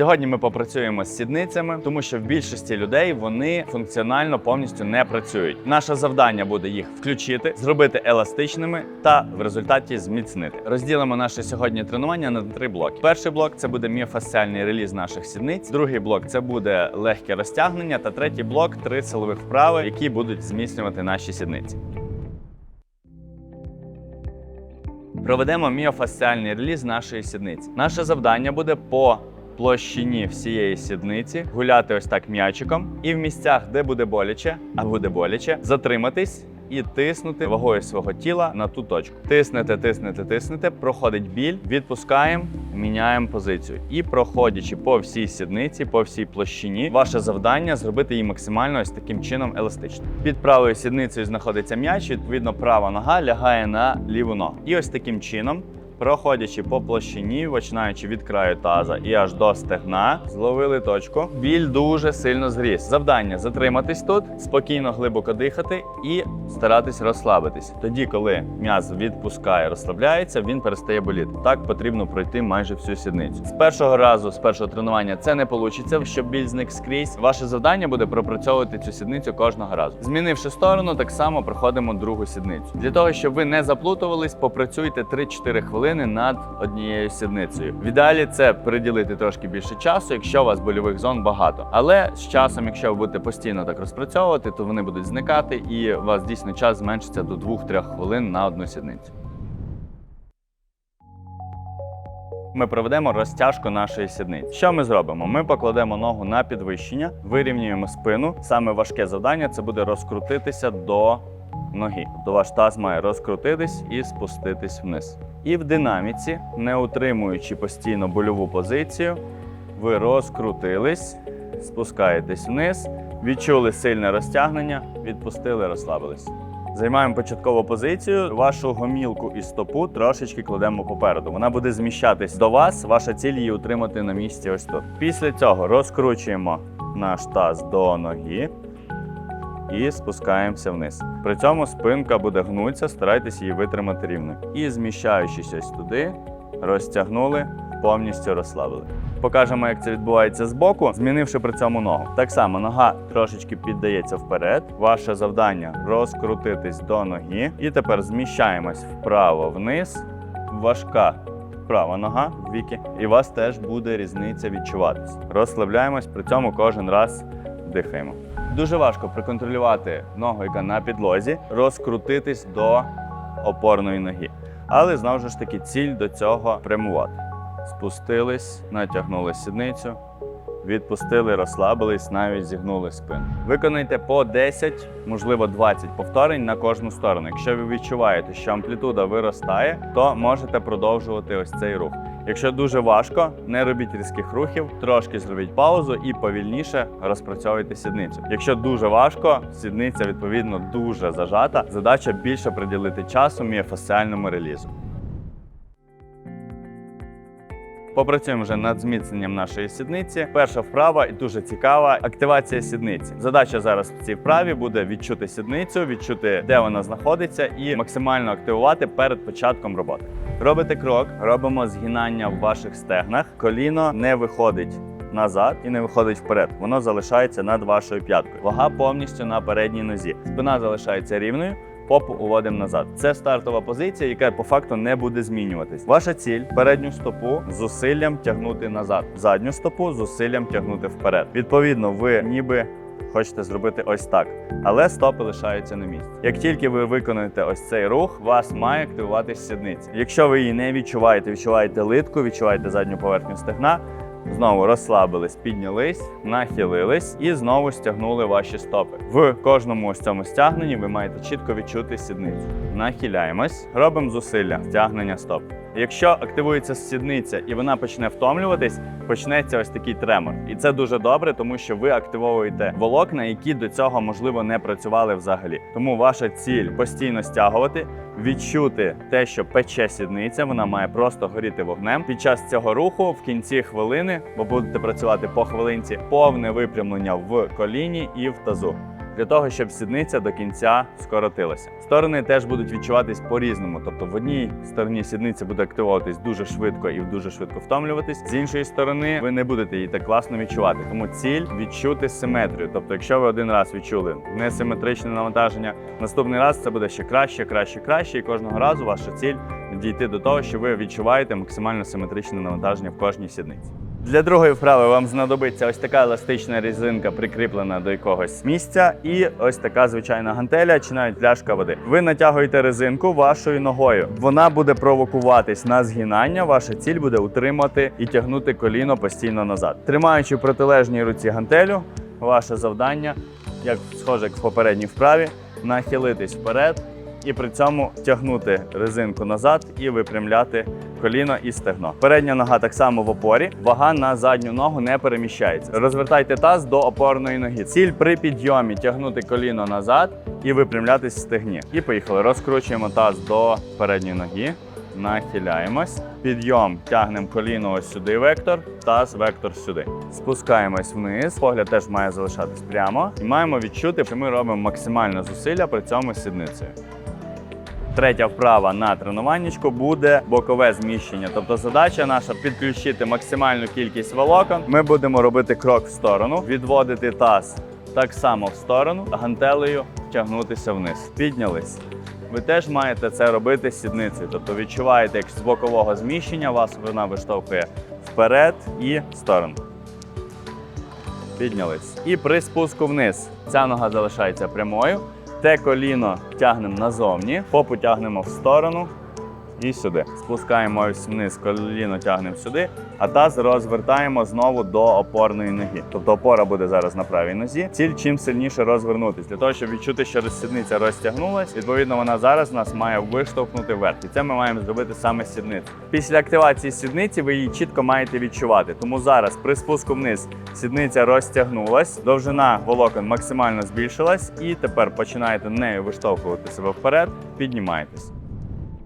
Сьогодні ми попрацюємо з сідницями, тому що в більшості людей вони функціонально повністю не працюють. Наше завдання буде їх включити, зробити еластичними та в результаті зміцнити. Розділимо наше сьогодні тренування на три блоки. Перший блок це буде міофасціальний реліз наших сідниць. Другий блок це буде легке розтягнення. Та третій блок три силових вправи, які будуть зміцнювати наші сідниці. Проведемо міофасціальний реліз нашої сідниці. Наше завдання буде по площині всієї сідниці гуляти ось так м'ячиком, і в місцях, де буде боляче, а буде боляче, затриматись. І тиснути вагою свого тіла на ту точку. Тиснете, тиснете, тиснете, проходить біль, відпускаємо, міняємо позицію. І проходячи по всій сідниці, по всій площині, ваше завдання зробити її максимально ось таким чином еластичною. Під правою сідницею знаходиться м'яч, відповідно, права нога лягає на ліву ногу. І ось таким чином. Проходячи по площині, починаючи від краю таза і аж до стегна, зловили точку. Біль дуже сильно зріс. Завдання затриматись тут, спокійно глибоко дихати і старатись розслабитись. Тоді, коли м'яз відпускає, розслабляється, він перестає боліти. Так потрібно пройти майже всю сідницю. З першого разу, з першого тренування, це не вийде, щоб біль зник скрізь. Ваше завдання буде пропрацьовувати цю сідницю кожного разу. Змінивши сторону, так само проходимо другу сідницю. Для того, щоб ви не заплутувались, попрацюйте 3-4 хвилини над однією сідницею. В ідеалі це приділити трошки більше часу, якщо у вас больових зон багато. Але з часом, якщо ви будете постійно так розпрацьовувати, то вони будуть зникати, і у вас дійсно час зменшиться до 2-3 хвилин на одну сідницю. Ми проведемо розтяжку нашої сідниці. Що ми зробимо? Ми покладемо ногу на підвищення, вирівнюємо спину. Саме важке завдання це буде розкрутитися до ноги. Тобто ваш таз має розкрутитись і спуститись вниз. І в динаміці, не утримуючи постійно больову позицію, ви розкрутились, спускаєтесь вниз, відчули сильне розтягнення, відпустили, розслабились. Займаємо початкову позицію. Вашу гомілку і стопу трошечки кладемо попереду. Вона буде зміщатись до вас. Ваша ціль її утримати на місці ось тут. Після цього розкручуємо наш таз до ноги і спускаємося вниз. При цьому спинка буде гнутися, старайтесь її витримати рівно. І зміщаючись ось туди, розтягнули, повністю розслабили. Покажемо, як це відбувається збоку, змінивши при цьому ногу. Так само нога трошечки піддається вперед. Ваше завдання розкрутитись до ноги. І тепер зміщаємось вправо вниз. Важка права нога в віки. І у вас теж буде різниця відчуватись. Розслабляємось, при цьому кожен раз дихаємо. Дуже важко проконтролювати ногу, яка на підлозі, розкрутитись до опорної ноги. Але знову ж таки ціль до цього прямувати. Спустились, натягнули сідницю, відпустили, розслабились, навіть зігнули спину. Виконайте по 10, можливо 20 повторень на кожну сторону. Якщо ви відчуваєте, що амплітуда виростає, то можете продовжувати ось цей рух. Якщо дуже важко, не робіть різких рухів, трошки зробіть паузу і повільніше розпрацьовуйте сідницю. Якщо дуже важко, сідниця відповідно дуже зажата. Задача більше приділити часу міофасціальному релізу. Попрацюємо вже над зміцненням нашої сідниці. Перша вправа і дуже цікава активація сідниці. Задача зараз в цій вправі буде відчути сідницю, відчути, де вона знаходиться, і максимально активувати перед початком роботи. Робите крок, робимо згинання в ваших стегнах. Коліно не виходить назад і не виходить вперед. Воно залишається над вашою п'яткою. Вага повністю на передній нозі. Спина залишається рівною. Попу уводимо назад. Це стартова позиція, яка по факту не буде змінюватись. Ваша ціль передню стопу зусиллям тягнути назад, задню стопу зусиллям тягнути вперед. Відповідно, ви ніби хочете зробити ось так, але стопи лишаються на місці. Як тільки ви виконаєте ось цей рух, вас має активуватись сідниця. Якщо ви її не відчуваєте, відчуваєте литку, відчуваєте задню поверхню стегна. Знову розслабились, піднялись, нахилились і знову стягнули ваші стопи. В кожному ось цьому стягненні ви маєте чітко відчути сідницю. Нахиляємось, робимо зусилля, стягнення стоп. Якщо активується сідниця і вона почне втомлюватись, почнеться ось такий тремор. І це дуже добре, тому що ви активовуєте волокна, які до цього можливо не працювали взагалі. Тому ваша ціль постійно стягувати, відчути те, що пече сідниця, вона має просто горіти вогнем. Під час цього руху в кінці хвилини, бо будете працювати по хвилинці, повне випрямлення в коліні і в тазу. Для того, щоб сідниця до кінця скоротилася. Сторони теж будуть відчуватись по-різному. Тобто в одній стороні сідниця буде активуватись дуже швидко і дуже швидко втомлюватись. З іншої сторони, ви не будете її так класно відчувати. Тому ціль відчути симетрію. Тобто, якщо ви один раз відчули несиметричне навантаження, наступний раз це буде ще краще, краще, краще. І кожного разу ваша ціль дійти до того, що ви відчуваєте максимально симетричне навантаження в кожній сідниці. Для другої вправи вам знадобиться ось така еластична резинка, прикріплена до якогось місця, і ось така звичайна гантеля чи навіть пляшка води. Ви натягуєте резинку вашою ногою. Вона буде провокуватись на згинання. Ваша ціль буде утримати і тягнути коліно постійно назад. Тримаючи в протилежній руці гантелю, ваше завдання, як схоже як в попередній вправі, нахилитись вперед і при цьому тягнути резинку назад і випрямляти коліно і стегно. Передня нога так само в опорі, вага на задню ногу не переміщається. Розвертайте таз до опорної ноги. Ціль при підйомі тягнути коліно назад і випрямлятись в стегні. І поїхали. Розкручуємо таз до передньої ноги. Нахиляємось. Підйом тягнемо коліно ось сюди, вектор, таз, вектор сюди. Спускаємось вниз. Погляд теж має залишатись прямо. І маємо відчути, що ми робимо максимальне зусилля при цьому сідницею. Третя вправа на тренуваннячку буде бокове зміщення. Тобто задача наша підключити максимальну кількість волокон. Ми будемо робити крок в сторону, відводити таз так само в сторону, гантелею тягнутися вниз. Піднялись. Ви теж маєте це робити сідницею. Тобто відчуваєте, як з бокового зміщення вас вона виштовхує вперед і в сторону. Піднялись. І при спуску вниз ця нога залишається прямою. Те коліно тягнемо назовні, попу тягнемо в сторону і сюди. Спускаємо ось вниз, коліно тягнемо сюди, а таз розвертаємо знову до опорної ноги. Тобто опора буде зараз на правій нозі. Ціль чим сильніше розвернутися, для того, щоб відчути, що розсідниця розтягнулась. Відповідно, вона зараз нас має виштовхнути вверх. І це ми маємо зробити саме з сідниці. Після активації сідниці ви її чітко маєте відчувати. Тому зараз при спуску вниз сідниця розтягнулась, довжина волокон максимально збільшилась, і тепер починаєте нею виштовхувати себе вперед, піднімаєтесь.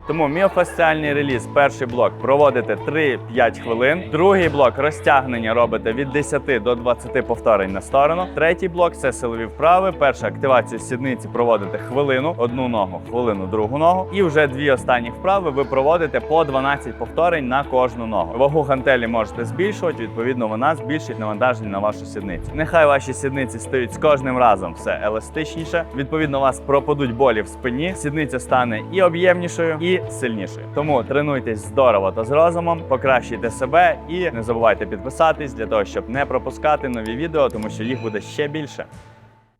Тому міофасціальний реліз, перший блок проводите 3-5 хвилин. Другий блок розтягнення робите від 10 до 20 повторень на сторону. Третій блок це силові вправи. Перша активацію сідниці проводите хвилину, одну ногу, хвилину, другу ногу. І вже дві останні вправи ви проводите по 12 повторень на кожну ногу. Вагу гантелі можете збільшувати. Відповідно, вона збільшить навантаження на вашу сідницю. Нехай ваші сідниці стають з кожним разом все еластичніше. Відповідно, у вас пропадуть болі в спині. Сідниця стане і об'ємнішою, і сильнішою. Тому тренуйтесь здорово та з розумом, покращуйте себе і не забувайте підписатись для того, щоб не пропускати нові відео, тому що їх буде ще більше.